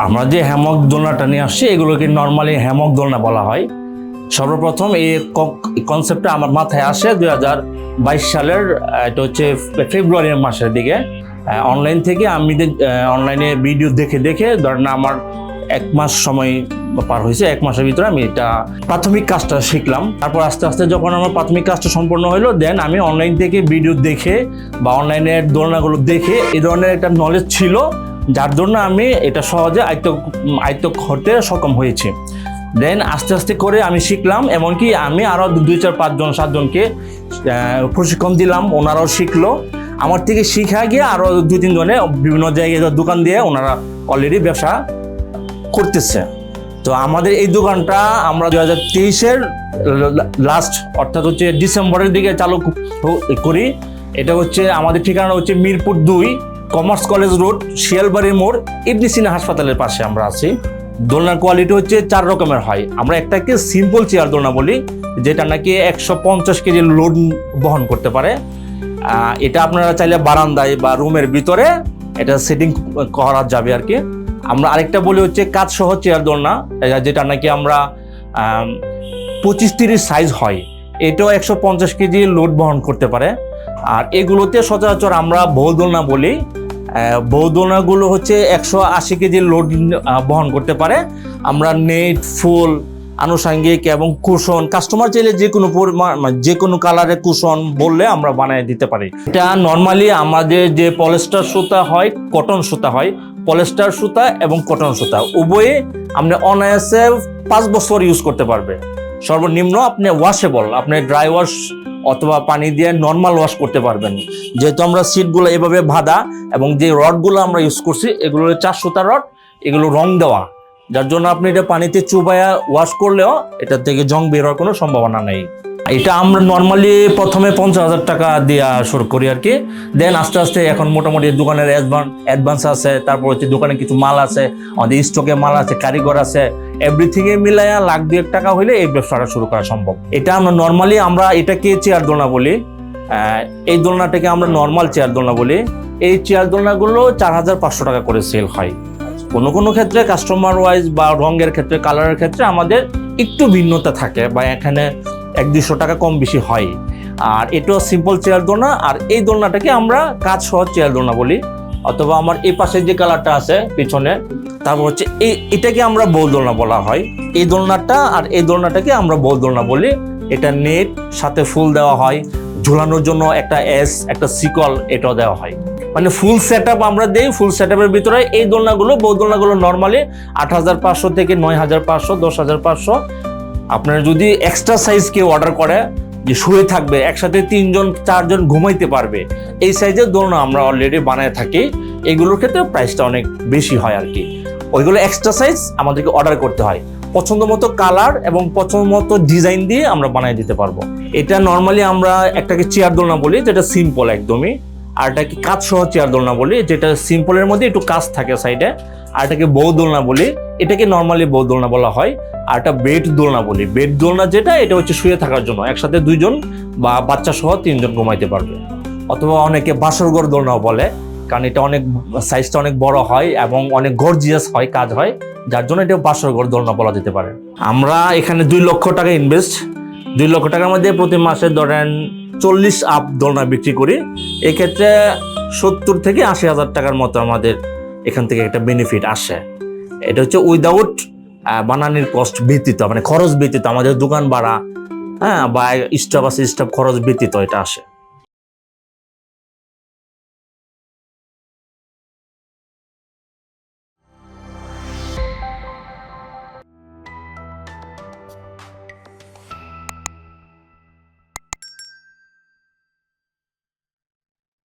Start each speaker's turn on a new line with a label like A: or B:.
A: আমরা যে হ্যামক দোলনাটা নিয়ে আসছি, এগুলোকে নর্মালি হ্যামক দোলনা বলা হয়। সর্বপ্রথম এই কনসেপ্টটা আমার মাথায় আসে দুই হাজার বাইশ সালের এটা হচ্ছে ফেব্রুয়ারি মাসের দিকে। অনলাইন থেকে আমি অনলাইনে ভিডিও দেখে দেখে, ধরেন আমার এক মাস সময় পার হয়েছে, এক মাসের ভিতরে আমি এটা প্রাথমিক কাজটা শিখলাম। তারপর আস্তে আস্তে যখন আমার প্রাথমিক কাজটা সম্পূর্ণ হলো দেন আমি অনলাইন থেকে ভিডিও দেখে বা অনলাইনের দোলনাগুলো দেখে, এই ধরনের একটা নলেজ ছিল। যার জন্য আমি এটা সহজে আয়ত্ত আয়ত্ত করতে সক্ষম হয়েছি। দেন আস্তে আস্তে করে আমি শিখলাম, এমনকি আমি আরও দুই চার পাঁচজন সাতজনকে প্রশিক্ষণ দিলাম, ওনারাও শিখলো। আমার থেকে শিখা গিয়ে আরও দুই তিনজনে বিভিন্ন জায়গায় দোকান দিয়ে ওনারা অলরেডি ব্যবসা করতেছে। তো আমাদের এই দোকানটা আমরা দু হাজার তেইশের লাস্ট অর্থাৎ হচ্ছে ডিসেম্বরের দিকে চালু করি। এটা হচ্ছে আমাদের ঠিকানা হচ্ছে মিরপুর দুই। কমার্স কলেজ রোড শিয়ালবাড়ি মোড়, ইবনি সিনা হাসপাতালের পাশে আমরা আছি। দোলনার কোয়ালিটি হচ্ছে চার রকমের হয়। আমরা একটাকে সিম্পল চেয়ার দোলনা বলি, যেটা নাকি একশো পঞ্চাশ কেজি লোড বহন করতে পারে। এটা আপনারা চাইলে বারান্দায় বা রুমের ভিতরে এটা সেটিং করা যাবে আর কি। আমরা আরেকটা বলি হচ্ছে কাজ সহ চেয়ার দোলনা যেটা নাকি আমরা পঁচিশ তিরিশ সাইজ হয়। এটাও একশো পঞ্চাশ কেজি লোড বহন করতে পারে। আর এগুলোতে সচরাচর আমরা বহুদোলনা বলি। আহ, বহুদোলনাগুলো হচ্ছে একশো আশি কেজি লোড বহন করতে পারে। আমরা নেট ফুল আনুষাঙ্গিক এবং কুশন কাস্টমার চাইলে যে কোনো মানে যে কোনো কালারের কুশন বললে আমরা বানিয়ে দিতে পারি। এটা নর্মালি আমাদের যে পলেস্টার সুতা হয় কটন সুতা হয় পলেস্টার সুতা এবং কটন সুতা। উভয়ে আপনি অনায়াসে পাঁচ বছর ইউজ করতে পারবে। সর্বনিম্ন আপনি ওয়াশেবল আপনি ড্রাই ওয়াশ অথবা পানি দিয়ে নর্মাল ওয়াশ করতে পারবেন। যেহেতু আমরা সিটগুলো এভাবে বাঁধা এবং যে রডগুলো আমরা ইউজ করছি, এগুলো চার সুতা রড, এগুলো রং দেওয়া। যার জন্য আপনি এটা পানিতে চুবাইয়া ওয়াশ করলেও এটা থেকে জং বের হওয়ার কোনো সম্ভাবনা নেই। এটা আমরা নর্মালি প্রথমে পঞ্চাশ হাজার টাকা দিয়ে শুরু করি আর কি। দেন আস্তে আস্তে এখন মোটামুটি দোকানের অ্যাডভান্স আছে, তারপর হচ্ছে দোকানে কিছু মাল আছে, আমাদের স্টকে মাল আছে, কারিগর আছে এভরিথিং এ মিলাইয়া লাখ দুয়েক টাকা হলে এই ব্যবসাটা শুরু করা সম্ভব। এটা আমরা নর্মালি আমরা এটাকে চেয়ার দোলনা বলি। এই দোলনাটাকে আমরা নর্মাল চেয়ার দোলনা বলি। এই চেয়ার দোলনাগুলো চার হাজার পাঁচশো টাকা করে সেল হয়। কোনো কোনো ক্ষেত্রে কাস্টমার ওয়াইজ বা রঙের ক্ষেত্রে কালারের ক্ষেত্রে আমাদের একটু ভিন্নতা থাকে বা এখানে এক দুশো টাকা কম বেশি হয়। আর এটাও সিম্পল চেয়ার দোলনা, আর এই দোলনাটাকে আমরা কাজ সহ চেয়ার দোলনা বলি। অথবা আমার এই পাশে যে কালারটা আছে পিছনে, তারপর হচ্ছে এই এটাকে আমরা বল দোলনা বলা হয়। এই দোলনাটা আর এই দোলনাটাকে আমরা বল দোলনা বলি। এটা নেট, সাথে ফুল দেওয়া হয়। ঝুলানোর জন্য একটা এস একটা সিকল এটাও দেওয়া হয়। মানে ফুল সেট আমরা দেই ফুল সেট ভিতরে এই দোলনাগুলো বউ দোলনাগুলো নর্মালি আট হাজার পাঁচশো থেকে নয় হাজার পাঁচশো, দশ হাজার পাঁচশো আপনারা যদি এক্সট্রা সাইজ কেউ অর্ডার করে, যে শুয়ে থাকবে, একসাথে তিনজন, চারজন ঘুমাইতে পারবে, এই সাইজের দোলনা আমরা অলরেডি বানায় থাকি। এগুলোর ক্ষেত্রে প্রাইসটা অনেক বেশি হয় আর কি। ওইগুলো এক্সট্রা সাইজ আমাদেরকে অর্ডার করতে হয়। পছন্দ মতো কালার এবং পছন্দ মতো ডিজাইন দিয়ে আমরা বানিয়ে দিতে পারব। এটা নর্মালি আমরা একটাকে চেয়ার দোলনা বলি, যেটা সিম্পল একদমই। আর এটাকে কাজ সহ চেয়ার দোলনা বলি, যেটা সিম্পলের মধ্যে একটু কাজ থাকে সাইডে আর এটাকে বউ দোলনা বলি, এটাকে নর্মালি বউ দোলনা বলা হয়। আর একটা বেড দোলনা বলি। বেড দোলনা যেটা, এটা হচ্ছে শুয়ে থাকার জন্য। একসাথে দুইজন বা বাচ্চা সহ তিনজন ঘুমাইতে পারবে। অথবা অনেকে বাসরঘর দোলনাও বলে, কারণ এটা অনেক সাইজটা অনেক বড় হয় এবং অনেক গর্জিয়াস হয়, কাজ হয়। যার জন্য এটা বাসরঘর দোলনা বলা যেতে পারে। আমরা এখানে দুই লক্ষ টাকা ইনভেস্ট দুই লক্ষ টাকার মধ্যে প্রতি মাসে ধরেন চল্লিশ আপ দোলনা বিক্রি করি। এক্ষেত্রে সত্তর থেকে আশি হাজার টাকার মতো আমাদের এখান থেকে একটা বেনিফিট আসে। এটা হচ্ছে উইদাউট বানানির কস্ট ব্যতীত মানে খরচ ব্যতীত, আমাদের দোকান ভাড়া হ্যাঁ বা স্টাফ আছে স্টাফ খরচ ব্যতীত এটা আসে।